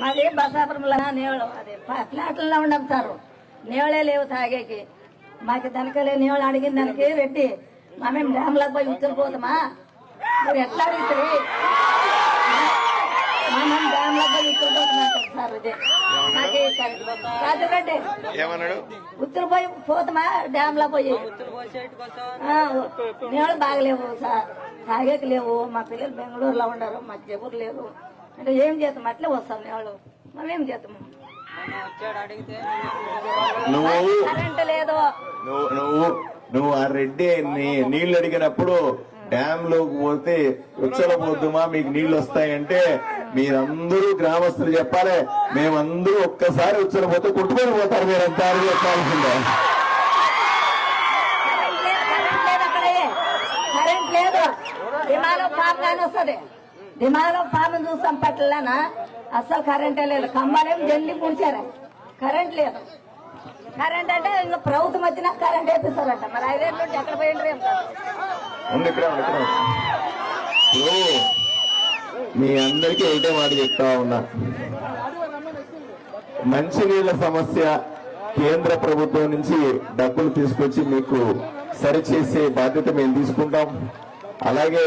మాది బసాపురంలో నీళ్ళు అదే ఫ్లాట్లలో ఉన్నాం సార్. నీళ్ళే లేవు తాగేకి. మాకు దనకలే నీళ్ళు అడిగిన దానికి రెడ్డి మా మేము డ్యామ్లకు పోయి ఉత్తరిపోతామా మీరు ఎట్లా అడుగుతుంది మా మేము డ్యామ్లకు పోయి ఉత్తరిపోతామంటారు సార్ ఇది. మాకు రాజు రెడ్డి. ఉత్తరిపోయి పోతామా డ్యామ్లో పోయి? ఆ, నీళ్ళు బాగలేవు సార్. తాగేకి లేవు. మా పిల్లలు బెంగళూరులో ఉండరు. మా జబురు లేరు అంటే ఏం చేస్తాం అట్లే వస్తాం నీళ్ళు మనం ఏం చేస్తాము నువ్వు కరెంట్ లేదు. నువ్వు నువ్వు ఆ రెడ్డి నీళ్ళు అడిగినప్పుడు డ్యామ్లోకి పోతే ఉచ్చలపోద్దుమా మీకు నీళ్ళు వస్తాయంటే మీరందరూ గ్రామస్తులు చెప్పాలి. మేమందరూ ఒక్కసారి ఉచ్చలపోతే కొట్టుకొని పోతారు మీరంతా చెప్పాల్సిందే. కరెంట్ లేదు కరెంట్ విమానం వస్తుంది. విమానం పాము చూసాం పట్లనా? అస్సలు కరెంటే లేదు. కమ్మలేం జల్లి పుడిచారు కరెంట్ లేదు. కరెంట్ అంటే ఇంకా ప్రభుత్వం వచ్చినా కరెంట్ వేపిస్తారంట. మరి ఐదేళ్ళు ఎక్కడ పోయిండ్రు మీ అందరికీ ఒకటే మాట చెప్తా ఉన్నా. మంచినీళ్ళ సమస్య కేంద్ర ప్రభుత్వం నుంచి డబ్బులు తీసుకొచ్చి మీకు సరిచేసే బాధ్యత మేము తీసుకుంటాం. అలాగే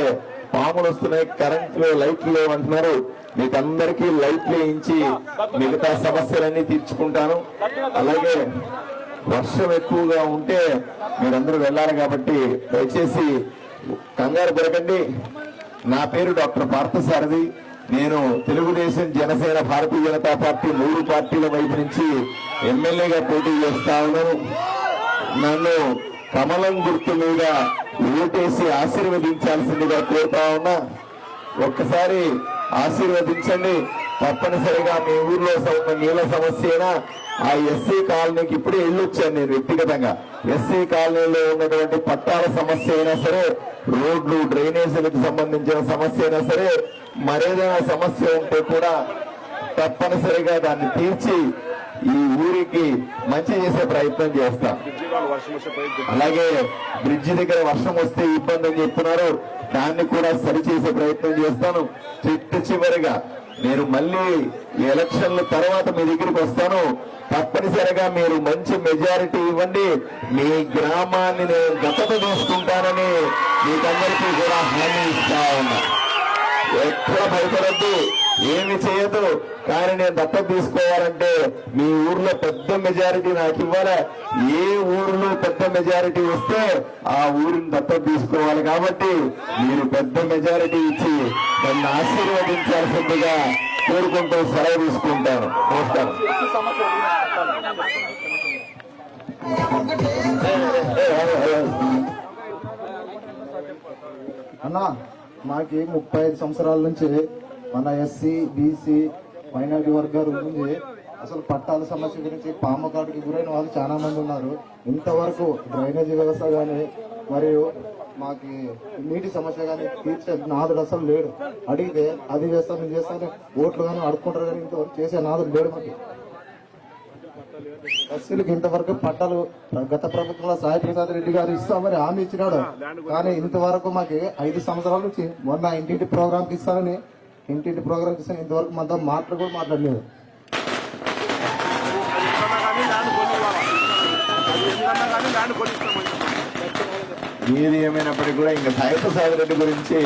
పాములు వస్తున్నాయి కరెంట్లు లైట్లు లేవు అంటున్నారు. మీకు అందరికీ లైట్లు వేయించి మిగతా సమస్యలన్నీ తీర్చుకుంటాను. అలాగే వర్షం ఎక్కువగా ఉంటే మీరందరూ వెళ్ళాలి కాబట్టి దయచేసి కంగారు పెరగండి నా పేరు డాక్టర్ పార్థసారథి. నేను తెలుగుదేశం జనసేన భారతీయ జనతా పార్టీ మూడు పార్టీల వైపు నుంచి ఎమ్మెల్యేగా పోటీ చేస్తా ఉన్నాను. నన్ను కమలం గుర్తు మీద ఓటేసి ఆశీర్వదించాల్సిందిగా కోరుతా ఉన్నా. ఒక్కసారి ఆశీర్వదించండి. తప్పనిసరిగా మీ ఊర్లో ఉన్న నీళ్ళ సమస్య అయినా ఆ ఎస్సీ కాలనీకి ఇప్పుడే వెళ్ళొచ్చాను నేను వ్యక్తిగతంగా. ఎస్సీ కాలనీలో ఉన్నటువంటి పట్టాల సమస్య అయినా సరే రోడ్లు డ్రైనేజీలకు సంబంధించిన సమస్య అయినా సరే మరేదైనా సమస్య ఉంటే కూడా తప్పనిసరిగా దాన్ని తీర్చి ఈ ఊరికి మంచి చేసే ప్రయత్నం చేస్తాం. అలాగే బ్రిడ్జి దగ్గర వర్షం వస్తే ఇబ్బంది అని చెప్తున్నారు. దాన్ని కూడా సరిచేసే ప్రయత్నం చేస్తాను. చిట్టు చివరిగా నేను మళ్ళీ ఎలక్షన్ల తర్వాత మీ దగ్గరికి వస్తాను. తప్పనిసరిగా మీరు మంచి మెజారిటీ ఇవ్వండి. మీ గ్రామాన్ని నేను దత్తత తీసుకుంటానని మీకందరికీ కూడా హామీ ఇస్తా ఉన్నా. ఎక్కడ భయపడద్దు ఏమి చేయదు. కానీ నేను దత్త తీసుకోవాలంటే మీ ఊర్లో పెద్ద మెజారిటీ నాకు ఇవ్వాలా? ఏ ఊర్లో పెద్ద మెజారిటీ వస్తే ఆ ఊరిని దత్త తీసుకోవాలి కాబట్టి మీరు పెద్ద మెజారిటీ ఇచ్చి నన్ను ఆశీర్వదించాల్సిందిగా కోరుకుంటూ సెలవు తీసుకుంటాను. నమస్కారం. అన్నా మాకి ముప్పై ఐదు సంవత్సరాల నుంచి మన ఎస్సీ బీసీ మైనారిటీ వర్గాల ఉంది. అసలు పట్టాల సమస్య గురించి పామకాటికి గురైన వాళ్ళు చాలా మంది ఉన్నారు. ఇంతవరకు డ్రైనేజీ వ్యవస్థ కానీ మరియు మాకి నీటి సమస్య కానీ తీర్చే నాదుడు అసలు లేడు. అడిగితే అది చేస్తాను ఇది చేస్తాను ఓట్లు కానీ అడుక్కుంటారు కానీ ఇంతవరకు చేసే నాదుడు లేడు మాకు. ఎస్సీలకు ఇంతవరకు పట్టాలు గత ప్రభుత్వంలో సాయి ప్రసాద్ రెడ్డి గారు ఇస్తామని హామీ ఇచ్చినాడు. కానీ ఇంతవరకు మాకు ఐదు సంవత్సరాల నుంచి మొన్న ఇంటింటి ప్రోగ్రామ్కి ఇస్తానని ఇంటింటి ప్రోగ్రామ్ ఇస్తాను ఇంతవరకు మనతో మాటలు కూడా మాట్లాడలేదు. ఏది ఏమైనప్పటికీ కూడా ఇంకా సాయిప్రసాద్ రెడ్డి గురించి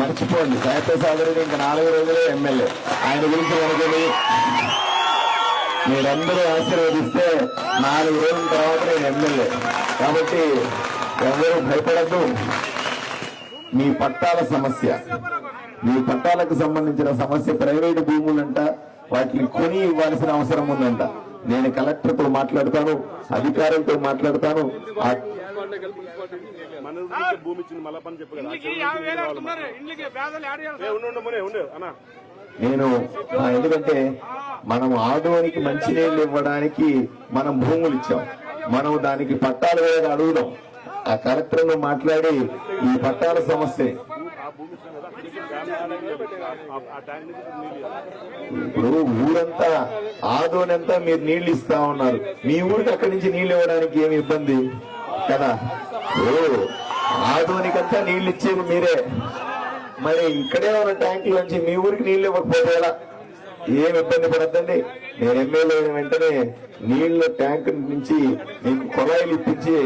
మర్చిపోండి. సాయిప్రసాద్ రెడ్డి ఇంకా నాలుగు రోజులే ఎమ్మెల్యే. ఆయన గురించి మనకి మీరందరూ ఆశీర్వదిస్తే నాలుగు రోజుల తర్వాత నేను ఎమ్మెల్యే. కాబట్టి ఎవరు భయపడద్దు. మీ పట్టాల సమస్య. మీ పట్టాలకు సంబంధించిన సమస్య ప్రైవేటు భూములంట వాటిని కొని ఇవ్వాల్సిన అవసరం ఉందంట. నేను కలెక్టర్తో మాట్లాడతాను అధికారులతో మాట్లాడతాను. భూమి నేను ఎందుకంటే మనం ఆదోనికి మంచినీళ్ళు ఇవ్వడానికి మనం భూములు ఇచ్చాం. మనం దానికి పట్టాలు వేయగా అడుగుదాం. ఆ కలెక్టర్ను మాట్లాడి ఈ పట్టాల సమస్య. నీళ్ళు ఇప్పుడు ఊరంతా ఆదోనంతా మీరు నీళ్ళు ఇస్తా ఉన్నారు. మీ ఊరికి అక్కడి నుంచి నీళ్ళు ఇవ్వడానికి ఏమి ఇబ్బంది? కదా? ఓ ఆదోనికంతా నీళ్ళు ఇచ్చేది మీరే. మరి ఇక్కడే ఉన్న ట్యాంక్ నుంచి మీ ఊరికి నీళ్ళు ఇవ్వకపోతే ఎలా? ఏం ఇబ్బంది పడద్దండి? నేను ఎమ్మెల్యే అయిన వెంటనే నీళ్ళ ట్యాంక్ నుంచి మీకు కొళాయిలు ఇప్పించి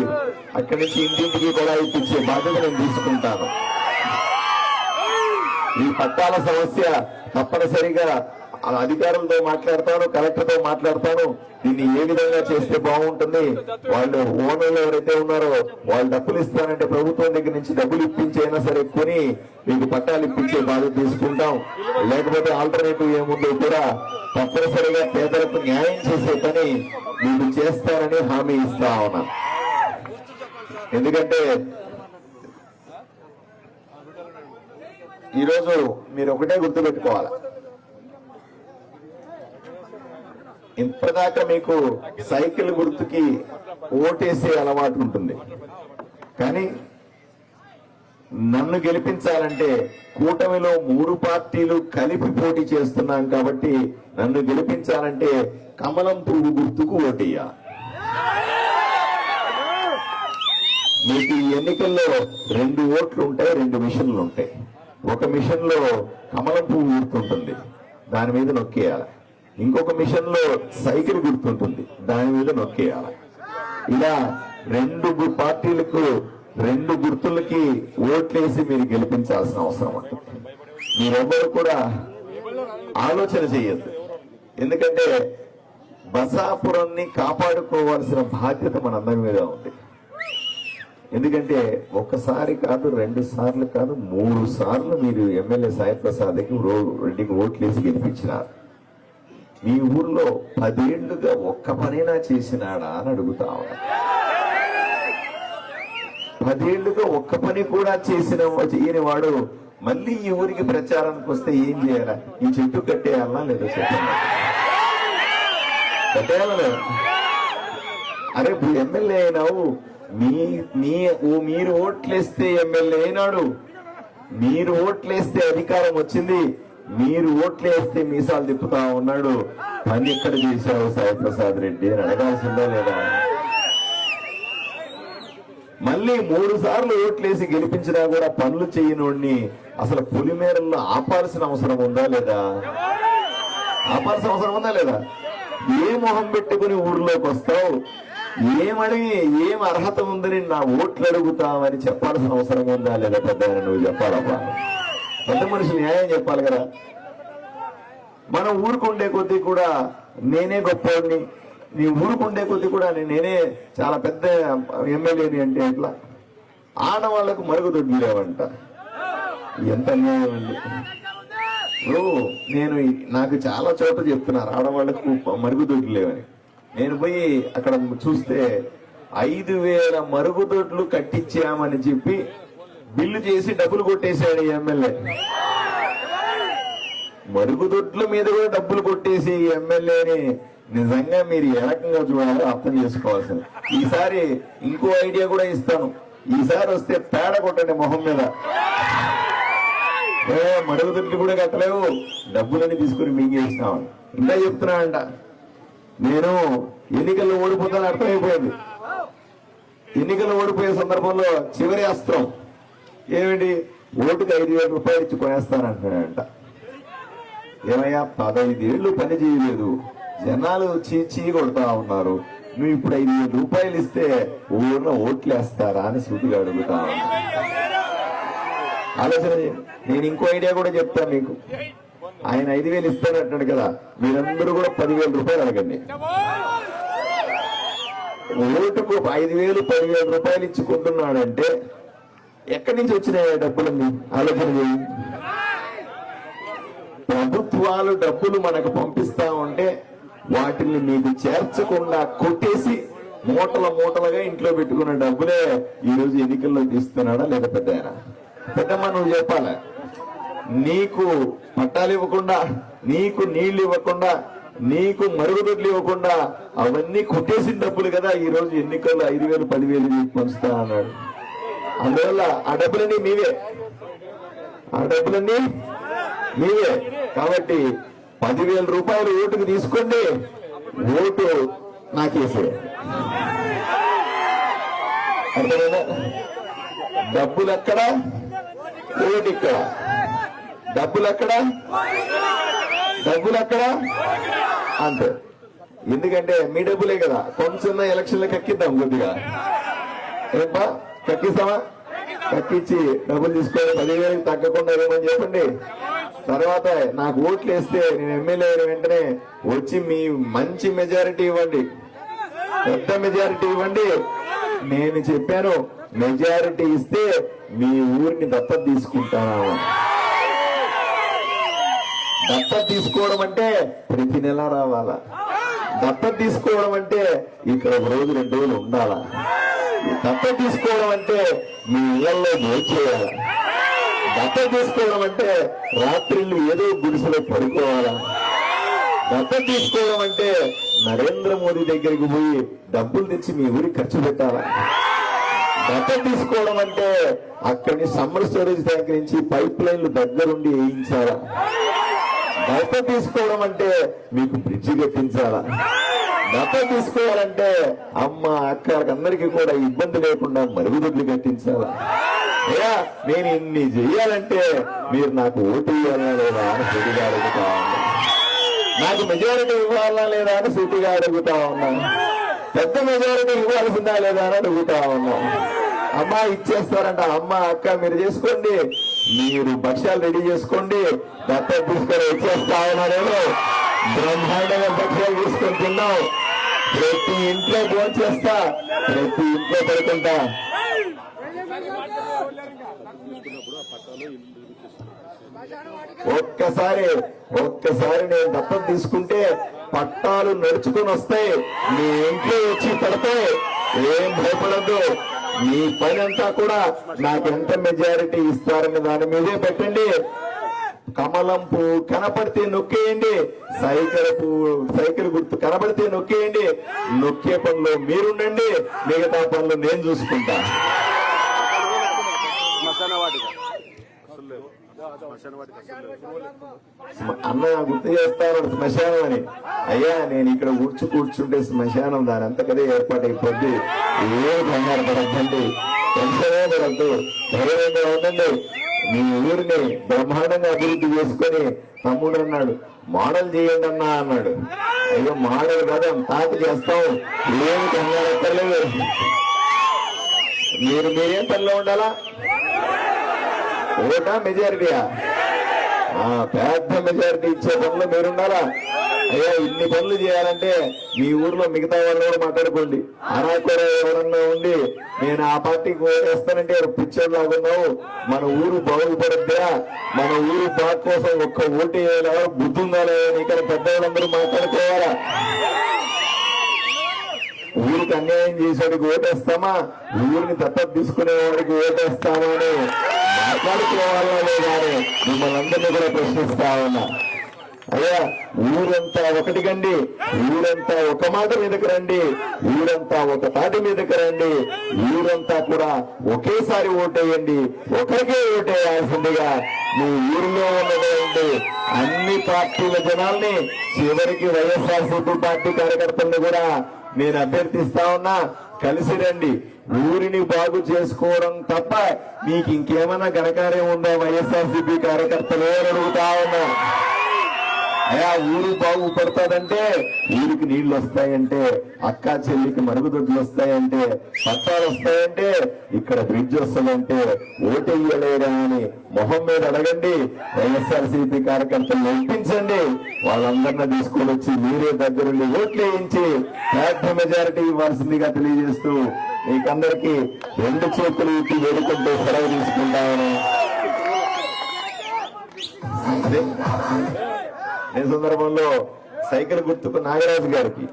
అక్కడి నుంచి ఇంటింటికి కొళాయి ఇప్పించే బాధ్యత నేను తీసుకుంటాను. ఈ పట్టాల సమస్య తప్పనిసరిగా అధికారులతో మాట్లాడతాను కలెక్టర్తో మాట్లాడతాను. దీన్ని ఏ విధంగా చేస్తే బాగుంటుంది? వాళ్ళు ఓనర్లు ఎవరైతే ఉన్నారో వాళ్ళు డబ్బులు ఇస్తానంటే ప్రభుత్వం దగ్గర నుంచి డబ్బులు ఇప్పించైనా సరే కొని మీకు పట్టాలు ఇప్పించే బాధ్యత తీసుకుంటాం. లేకపోతే ఆల్టర్నేటివ్ ఏముందో కూడా తప్పనిసరిగా పేదలకు న్యాయం చేసే పని మీరు చేస్తారని హామీ ఇస్తా ఉన్నా. ఎందుకంటే ఈరోజు మీరు ఒకటే గుర్తుపెట్టుకోవాలి. ఇప్పటిదాకా మీకు సైకిల్ గుర్తుకి ఓటేసే అలవాటు ఉంటుంది. కానీ నన్ను గెలిపించాలంటే కూటమిలో మూడు పార్టీలు కలిపి పోటీ చేస్తున్నాం కాబట్టి నన్ను గెలిపించాలంటే కమలం పువ్వు గుర్తుకు ఓటేయాలి మీకు ఈ ఎన్నికల్లో రెండు ఓట్లు ఉంటాయి రెండు మిషన్లు ఉంటాయి. ఒక మిషన్లో కమలం పువ్వు గుర్తుంటుంది. దాని మీద నొక్కేయాలి. ఇంకొక మిషన్లో సైకిల్ గుర్తుంటుంది. దాని మీద నొక్కేయాలి. ఇలా రెండు పార్టీలకు రెండు గుర్తులకి ఓట్లేసి మీరు గెలిపించాల్సిన అవసరం ఉంటుంది మీరెవ్వరు కూడా ఆలోచన చేయొద్దు. ఎందుకంటే బసాపురాన్ని కాపాడుకోవాల్సిన బాధ్యత మనందరి మీద ఉంది. ఎందుకంటే ఒక్కసారి కాదు రెండు సార్లు కాదు మూడు సార్లు మీరు ఎమ్మెల్యే సాయి ప్రసాద్కి రెడ్డికి ఓట్లేసి గెలిపించినారు. మీ ఊర్లో పదేళ్ళుగా ఒక్క పనైనా చేసినాడా అని అడుగుతా ఉన్నా. పదేళ్ళుగా ఒక్క పని కూడా చేసిన చేయని వాడు మళ్ళీ ఈ ఊరికి ప్రచారానికి వస్తే ఏం చేయాలా? ఈ చెట్టు కట్టేయాలా లేదా చెప్పండి కట్టేయాలా అరే ఎమ్మెల్యే అయినావు. మీ మీ ఓ మీరు ఓట్లేస్తే ఎమ్మెల్యే అయినాడు. మీరు ఓట్లేస్తే అధికారం వచ్చింది. మీరు ఓట్లేస్తే మీసాలు తిప్పుతా ఉన్నాడు. పని ఎక్కడ చేశావు సాయి ప్రసాద్ రెడ్డి అని అడగాల్సిందా లేదా? మళ్ళీ మూడు సార్లు ఓట్లేసి గెలిపించినా కూడా పనులు చేయనోడిని అసలు పులిమేరల్లో ఆపాల్సిన అవసరం ఉందా లేదా? ఆపాల్సిన అవసరం ఉందా లేదా? ఏ మొహం పెట్టుకుని ఊర్లోకి వస్తావు? ఏమడిగి ఏం అర్హత ఉందని నా ఓట్లు అడుగుతామని చెప్పాల్సిన అవసరం ఉందా లేదా పెద్ద నువ్వు చెప్పాలబ్బా. పెద్ద మనుషులు న్యాయం చెప్పాలి కదా. మనం ఊరుకుండే కొద్దీ కూడా నేనే గొప్పవాడిని. నీ ఊరుకుండే కొద్దీ కూడా నేనే చాలా పెద్ద ఎమ్మెల్యేని అంటే ఎట్లా? ఆడవాళ్ళకు మరుగుదొడ్లు లేవంట ఎంత అన్యాయం అండి ఇప్పుడు నేను నాకు చాలా చోట్ల చెప్తున్నారు ఆడవాళ్ళకు మరుగుదొడ్లు లేవని నేను పోయి అక్కడ చూస్తే ఐదు వేల మరుగుదొడ్లు కట్టించామని చెప్పి బిల్లు చేసి డబ్బులు కొట్టేశాడు ఈ ఎమ్మెల్యే. మరుగుదొడ్ల మీద కూడా డబ్బులు కొట్టేసి ఈ ఎమ్మెల్యేని నిజంగా మీరు ఏ రకంగా చూడాలో అర్థం చేసుకోవాల్సింది. ఈసారి ఇంకో ఐడియా కూడా ఇస్తాను. ఈసారి వస్తే పేడ కొట్టండి మొహం మీద. ఏ మరుగుదొడ్లు కూడా కట్టలేవు. డబ్బులని తీసుకుని మింగేసినామని ఇంకా చెప్తున్నానంట నేను ఎన్నికల్లో ఓడిపోతాను అర్థమైపోయింది. ఎన్నికలు ఓడిపోయే సందర్భంలో చివరి అస్త్రం. ఏమిటి? ఓటుకు ఐదు వేల రూపాయలు ఇచ్చి కొనేస్తానంటున్నాడంట. ఏమయ్యా పదైదేళ్ళు పని చేయలేదు. జనాలు చీ చీ కొడతా ఉన్నారు. నువ్వు ఇప్పుడు ఐదు వేల రూపాయలు ఇస్తే ఊర్లో ఓట్లు వేస్తారా అని సూటిగా అడుగుతా ఆలోచన నేను ఇంకో ఐడియా కూడా చెప్తాను మీకు. ఆయన ఐదు వేలు ఇస్తానంటాడు కదా. మీరందరూ కూడా పదివేల రూపాయలు అడగండి. ఓటుకు ఐదు వేలు పదివేల రూపాయలు ఇచ్చుకుంటున్నాడంటే ఎక్కడి నుంచి వచ్చినాయి డబ్బులు డబ్బులన్నీ? ఆలోచన చేయండి ప్రభుత్వాలు డబ్బులు మనకు పంపిస్తా ఉంటే వాటిని మీకు చేర్చకుండా కొట్టేసి మూటల మూటలుగా ఇంట్లో పెట్టుకున్న డబ్బులే ఈ రోజు ఎన్నికల్లో తీస్తున్నాడా లేదా పెద్ద ఆయన? పెద్దమ్మ నువ్వు చెప్పాలా? నీకు పట్టాలు ఇవ్వకుండా నీకు నీళ్ళు ఇవ్వకుండా నీకు మరుగుదొడ్లు ఇవ్వకుండా అవన్నీ కొట్టేసిన డబ్బులు కదా ఈ రోజు ఎన్నికల్లో ఐదు వేలు పదివేలు పంచుతా అన్నాడు అందువల్ల ఆ డబ్బులన్నీ మీవే. ఆ డబ్బులన్నీ మీవే. కాబట్టి పదివేల రూపాయలు ఓటుకు తీసుకోండి. ఓటు నాకేసే. అర్థమైందా? డబ్బులు ఎక్కడ ఓటు ఇక్కడ డబ్బులు ఎక్కడ డబ్బులు అక్కడ అంతే. ఎందుకంటే మీ డబ్బులే కదా. కొంచెం ఎలక్షన్లకు ఎక్కిద్దాం కొద్దిగా. ఏంపా కక్కిస్తామా తగ్గించి డబ్బులు తీసుకొని పదివేలకు తగ్గకుండా ఏమని చెప్పండి. తర్వాత నాకు ఓట్లు వేస్తే నేను ఎమ్మెల్యే అయిన వెంటనే వచ్చి మీ మంచి మెజారిటీ ఇవ్వండి. పెద్ద మెజారిటీ ఇవ్వండి. నేను చెప్పాను మెజారిటీ ఇస్తే మీ ఊరిని దత్తత తీసుకుంటాను. దత్తత తీసుకోవడం అంటే ప్రతి నెల రావాలా? దత్తత తీసుకోవడం అంటే ఇక్కడ ఒక రోజు రెండు రోజులు ఉండాలా? దత్త తీసుకోవడం అంటే మీ ఇళ్ళలో చేయాలా? దత్త తీసుకోవడం అంటే రాత్రిళ్ళు ఏదో గుడిసెలో పడుకోవాలా? దత్త తీసుకోవడం అంటే నరేంద్ర మోదీ దగ్గరికి పోయి డబ్బులు తెచ్చి మీ ఊరికి ఖర్చు పెట్టాలా? దత్త తీసుకోవడం అంటే అక్కడి సమ్మర్ స్టోరేజ్ ట్యాంక్ నుంచి పైప్ లైన్లు దగ్గరుండి వేయించాలా? దత్త తీసుకోవడం అంటే మీకు బ్రిడ్జి కట్టించాలా దత్తత తీసుకోవాలంటే అమ్మ అక్క అందరికీ కూడా ఇబ్బంది లేకుండా మరుగుదొడ్లు కట్టించాలి. అయ్యా నేను ఇన్ని చెయ్యాలంటే మీరు నాకు ఓటు ఇవ్వాలా లేదా అని సూటిగా అడుగుతా ఉన్నా. నాకు మెజారిటీ ఇవ్వాలా లేదా అని సూటిగా అడుగుతా ఉన్నా. పెద్ద మెజారిటీ ఇవ్వాల్సిందా లేదా అని అడుగుతా ఉన్నా. అమ్మ ఇచ్చేస్తారంట అమ్మ అక్క మీరు చేసుకోండి. మీరు భక్ష్యాలు రెడీ చేసుకోండి. దత్త తీసుకొని ఇచ్చేస్తా ఉన్నారేమో. బ్రహ్మాండంగా భక్ష్యాలు తీసుకొని తిన్నాం. ప్రతి ఇంట్లో ఫోన్ చేస్తా ప్రతి ఇంట్లో పడుకుంటా. ఒక్కసారి ఒక్కసారి నేను దత్తం తీసుకుంటే పట్టాలు నడుచుకొని వస్తాయి మీ ఇంట్లో వచ్చి పడతాయి. ఏం భయపడద్దు. మీ పని అంతా కూడా నాకు ఎంత మెజారిటీ ఇస్తారని దాని మీదే పెట్టండి. కమలం పువ్వు కనపడితే నొక్కేయండి. సైకిల్ పువ్వు సైకిల్ గుర్తు కనపడితే నొక్కేయండి. నొక్కే పనిలో మీరుండండి. మిగతా పనులు నేను చూసుకుంటా. అన్న గుర్తు చేస్తారు శ్మశానం అని అయ్యా నేను ఇక్కడ కూర్చు కూర్చుంటే శ్మశానం దాని అంతకదే ఏర్పాటైపోద్ది. ఏ కంగారు పడద్దండి. టెన్షనే పడద్దు ధైర్యంగా ఉండండి మీ ఊరిని బ్రహ్మాండంగా అభివృద్ధి చేసుకొని తమ్ముడు అన్నాడు మోడల్ చేయండి అన్నా అన్నాడు. అయ్యో మోడల్ కదా తాత చేస్తాం ఏమి కంగారు మీరు మీరేం పనిలో ఉండాలా? ఓటా మెజారిటీయా? ఆ, పెద్ద మెజారిటీ ఇచ్చే పనిలో మీరుండాలా అయ్యా ఇన్ని పనులు చేయాలంటే మీ ఊర్లో మిగతా వాళ్ళు కూడా మాట్లాడుకోండి. అనాకూర ఎవరన్నా ఉండి నేను ఆ పార్టీకి వేస్తానంటే పిక్చర్ లాగున్నావు మన ఊరు బాగుపడద్దా? మన ఊరు బాగు కోసం ఒక్క ఓటు వేయాలి బుద్ధి ఉందా ఇక్కడ పెద్దవాళ్ళందరూ మాట్లాడుకోవాలా? ఊరికి అన్యాయం చేసేవాడికి ఓటేస్తామా? ఊరిని దత్తత తీసుకునే వాడికి ఓటేస్తామా అని మాట్లాడుకోవాలా కానీ మిమ్మల్ని అందరినీ కూడా ప్రశ్నిస్తా ఉన్నా. అయ్యా ఊరంతా ఒకటి కండి. ఊరంతా ఒక మాట మీదకి రండి. ఊరంతా ఒక తాటి మీదకి రండి. ఊరంతా కూడా ఒకేసారి ఓటేయండి. ఒకరికే ఓటేయాల్సిందిగా మీ ఊరిలో ఉన్నటువంటి అన్ని పార్టీల జనాల్ని చివరికి వైఎస్ఆర్సీపీ పార్టీ కార్యకర్తలను కూడా నేను అభ్యర్థిస్తా ఉన్నా. కలిసి రండి. ఊరిని బాగు చేసుకోవడం తప్ప మీకు ఇంకేమైనా ఘనకార్యం ఉందా? వైఎస్ఆర్సీపీ కార్యకర్తలు అని అడుగుతా ఉన్నా అయ్యా ఊరు బాగుపడతాదంటే ఊరికి నీళ్ళు వస్తాయంటే అక్క చెల్లికి మరుగుదొడ్లు వస్తాయంటే పట్టాలు వస్తాయంటే ఇక్కడ బ్రిడ్జ్ వస్తుందంటే ఓటెయ్యలేరా అని మొహం మీద అడగండి. వైఎస్ఆర్సీపీ కార్యకర్తలు ఒప్పించండి. వాళ్ళందరినీ తీసుకొని వచ్చి మీరే దగ్గరుండి ఓట్లు వేయించి పెద్ద మెజారిటీ ఇవ్వాల్సిందిగా తెలియజేస్తూ మీకందరికీ రెండు చేతులు ఇచ్చి వేడుకుంటూ సెలవు తీసుకుంటామని. అదే. ఈ సందర్భంలో సైకిల్ గుర్తుకు నాగరాజు గారికి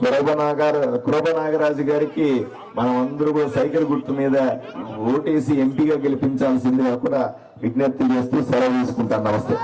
కురబ నాగర కురబ నాగరాజు గారికి మనం అందరూ కూడా సైకిల్ గుర్తు మీద ఓటేసి ఎంపీగా గెలిపించాల్సిందిగా కూడా విజ్ఞప్తి చేస్తూ సెలవు తీసుకుంటాను. నమస్తే.